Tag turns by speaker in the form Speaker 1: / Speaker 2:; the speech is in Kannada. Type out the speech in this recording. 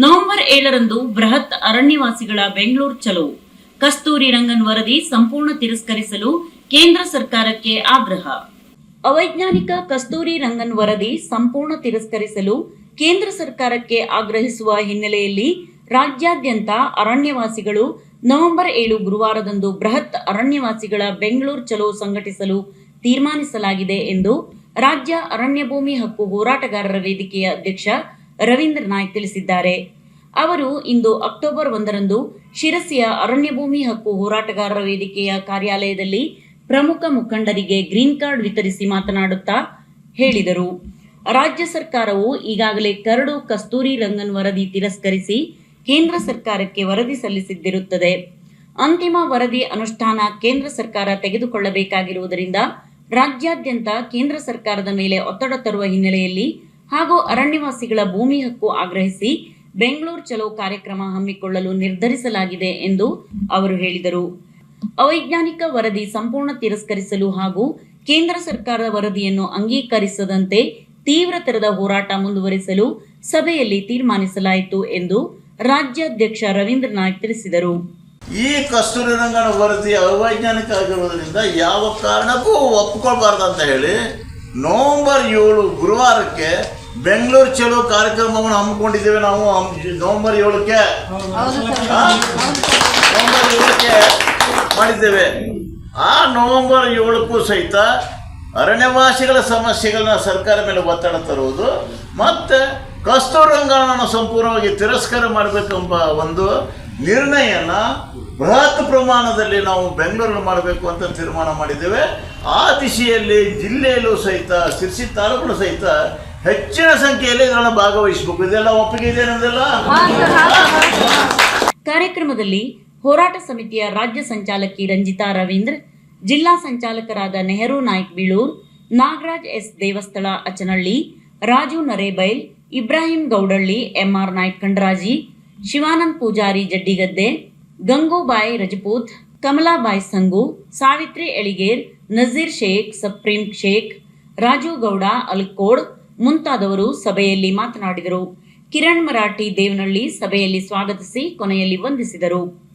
Speaker 1: ನವೆಂಬರ್ ಏಳರಂದು ಬೃಹತ್ ಅರಣ್ಯವಾಸಿಗಳ ಬೆಂಗಳೂರು ಚಲೋ ಕಸ್ತೂರಿ ರಂಗನ್ ವರದಿ ಸಂಪೂರ್ಣ ತಿರಸ್ಕರಿಸಲು ಕೇಂದ್ರ ಸರ್ಕಾರಕ್ಕೆ ಆಗ್ರಹ. ಅವೈಜ್ಞಾನಿಕ ಕಸ್ತೂರಿ ರಂಗನ್ ವರದಿ ಸಂಪೂರ್ಣ ತಿರಸ್ಕರಿಸಲು ಕೇಂದ್ರ ಸರ್ಕಾರಕ್ಕೆ ಆಗ್ರಹಿಸುವ ಹಿನ್ನೆಲೆಯಲ್ಲಿ ರಾಜ್ಯಾದ್ಯಂತ ಅರಣ್ಯವಾಸಿಗಳು ನವೆಂಬರ್ ಏಳು ಗುರುವಾರದಂದು ಬೃಹತ್ ಅರಣ್ಯವಾಸಿಗಳ ಬೆಂಗಳೂರು ಚಲೋ ಸಂಘಟಿಸಲು ತೀರ್ಮಾನಿಸಲಾಗಿದೆ ಎಂದು ರಾಜ್ಯ ಅರಣ್ಯ ಭೂಮಿ ಹಕ್ಕು ಹೋರಾಟಗಾರರ ವೇದಿಕೆಯ ಅಧ್ಯಕ್ಷ ರವೀಂದ್ರ ನಾಯ್ಕ್ ತಿಳಿಸಿದ್ದಾರೆ. ಅವರು ಇಂದು ಅಕ್ಟೋಬರ್ ಒಂದರಂದು ಶಿರಸಿಯ ಅರಣ್ಯ ಭೂಮಿ ಹಕ್ಕು ಹೋರಾಟಗಾರರ ವೇದಿಕೆಯ ಕಾರ್ಯಾಲಯದಲ್ಲಿ ಪ್ರಮುಖ ಮುಖಂಡರಿಗೆ ಗ್ರೀನ್ ಕಾರ್ಡ್ ವಿತರಿಸಿ ಮಾತನಾಡುತ್ತಾ ಹೇಳಿದರು. ರಾಜ್ಯ ಸರ್ಕಾರವು ಈಗಾಗಲೇ ಕರಡು ಕಸ್ತೂರಿ ರಂಗನ್ ವರದಿ ತಿರಸ್ಕರಿಸಿ ಕೇಂದ್ರ ಸರ್ಕಾರಕ್ಕೆ ವರದಿ ಸಲ್ಲಿಸಿದ್ದಿರುತ್ತದೆ. ಅಂತಿಮ ವರದಿ ಅನುಷ್ಠಾನ ಕೇಂದ್ರ ಸರ್ಕಾರ ತೆಗೆದುಕೊಳ್ಳಬೇಕಾಗಿರುವುದರಿಂದ ರಾಜ್ಯಾದ್ಯಂತ ಕೇಂದ್ರ ಸರ್ಕಾರದ ಮೇಲೆ ಒತ್ತಡ ತರುವ ಹಿನ್ನೆಲೆಯಲ್ಲಿ ಹಾಗೂ ಅರಣ್ಯವಾಸಿಗಳ ಭೂಮಿ ಹಕ್ಕು ಆಗ್ರಹಿಸಿ ಬೆಂಗಳೂರು ಚಲೋ ಕಾರ್ಯಕ್ರಮ ಹಮ್ಮಿಕೊಳ್ಳಲು ನಿರ್ಧರಿಸಲಾಗಿದೆ ಎಂದು ಅವರು ಹೇಳಿದರು. ಅವೈಜ್ಞಾನಿಕ ವರದಿ ಸಂಪೂರ್ಣ ತಿರಸ್ಕರಿಸಲು ಹಾಗೂ ಕೇಂದ್ರ ಸರ್ಕಾರದ ವರದಿಯನ್ನು ಅಂಗೀಕರಿಸದಂತೆ ತೀವ್ರತರದ ಹೋರಾಟ ಮುಂದುವರಿಸಲು ಸಭೆಯಲ್ಲಿ ತೀರ್ಮಾನಿಸಲಾಯಿತು ಎಂದು ರಾಜ್ಯಾಧ್ಯಕ್ಷ ರವೀಂದ್ರ ನಾಯ್ಕ್ ತಿಳಿಸಿದರು.
Speaker 2: ಈ ಕಸ್ತೂರಿ ರಂಗನ ವರದಿ ಅವೈಜ್ಞಾನಿಕ ಆಗಿರುವುದರಿಂದ ಯಾವ ಕಾರಣಕ್ಕೂ ಒಪ್ಪಿಕೊಳ್ಬಾರ್ದು ಅಂತ ಹೇಳಿ ನವೆಂಬರ್ ಏಳು ಗುರುವಾರಕ್ಕೆ ಬೆಂಗಳೂರು ಚಲೋ ಕಾರ್ಯಕ್ರಮವನ್ನು ಹಮ್ಮಿಕೊಂಡಿದ್ದೇವೆ ನಾವು ನವಂಬರ್ ಏಳಕ್ಕೆ? ನವೆಂಬರ್ ಏಳಕ್ಕೆ ಮಾಡಿದ್ದೇವೆ. ಆ ನವೆಂಬರ್ ಏಳಕ್ಕೂ ಸಹಿತ ಅರಣ್ಯವಾಸಿಗಳ ಸಮಸ್ಯೆಗಳನ್ನ ಸರ್ಕಾರ ಮೇಲೆ ಒತ್ತಡ ತರುವುದು ಮತ್ತು ಕಸ್ತೂರಿ ರಂಗನನ್ನು ಸಂಪೂರ್ಣವಾಗಿ ತಿರಸ್ಕಾರ ಮಾಡಬೇಕೆಂಬ ಒಂದು ನಿರ್ಣಯನ ಬೃಹತ್ ಪ್ರಮಾಣದಲ್ಲಿ ನಾವು ಬೆಂಗಳೂರು ಮಾಡಬೇಕು ಅಂತ ತೀರ್ಮಾನ ಮಾಡಿದ್ದೇವೆ. ಆ ದಿಶೆಯಲ್ಲಿ ಜಿಲ್ಲೆಯಲ್ಲೂ ಸಹಿತ ಸಿರ್ಸಿ ತಾಲೂಕು ಸಹಿತ ಹೆಚ್ಚಿನ ಸಂಖ್ಯೆಯಲ್ಲಿ ಇದನ್ನು ಭಾಗವಹಿಸಬೇಕು. ಇದೆಲ್ಲ ಒಪ್ಪಿಗೆ ಇದೆ
Speaker 1: ಕಾರ್ಯಕ್ರಮದಲ್ಲಿ ಹೋರಾಟ ಸಮಿತಿಯ ರಾಜ್ಯ ಸಂಚಾಲಕಿ ರಂಜಿತಾ ರವೀಂದ್ರ, ಜಿಲ್ಲಾ ಸಂಚಾಲಕರಾದ Nehru Naik Bilur, Nagaraj S Devasthala Achanahalli Raju Narebail, Ibrahim Gowdalli, M R Naika Khandraji Shivanand Poojari Jaddigadde, Gangubai Rajput, Kamalabai Sangu, Savitri Eliger, Nazeer Sheikh, Sapreem Sheikh, Raju Gowda, Alkod ಮುಂತಾದವರು ಸಭೆಯಲ್ಲಿ ಮಾತನಾಡಿದರು. ಕಿರಣ್ ಮರಾಠಿ ದೇವನಳ್ಳಿ ಸಭೆಯಲ್ಲಿ ಸ್ವಾಗತಿಸಿ ಕೊನೆಯಲ್ಲಿ ವಂದಿಸಿದರು.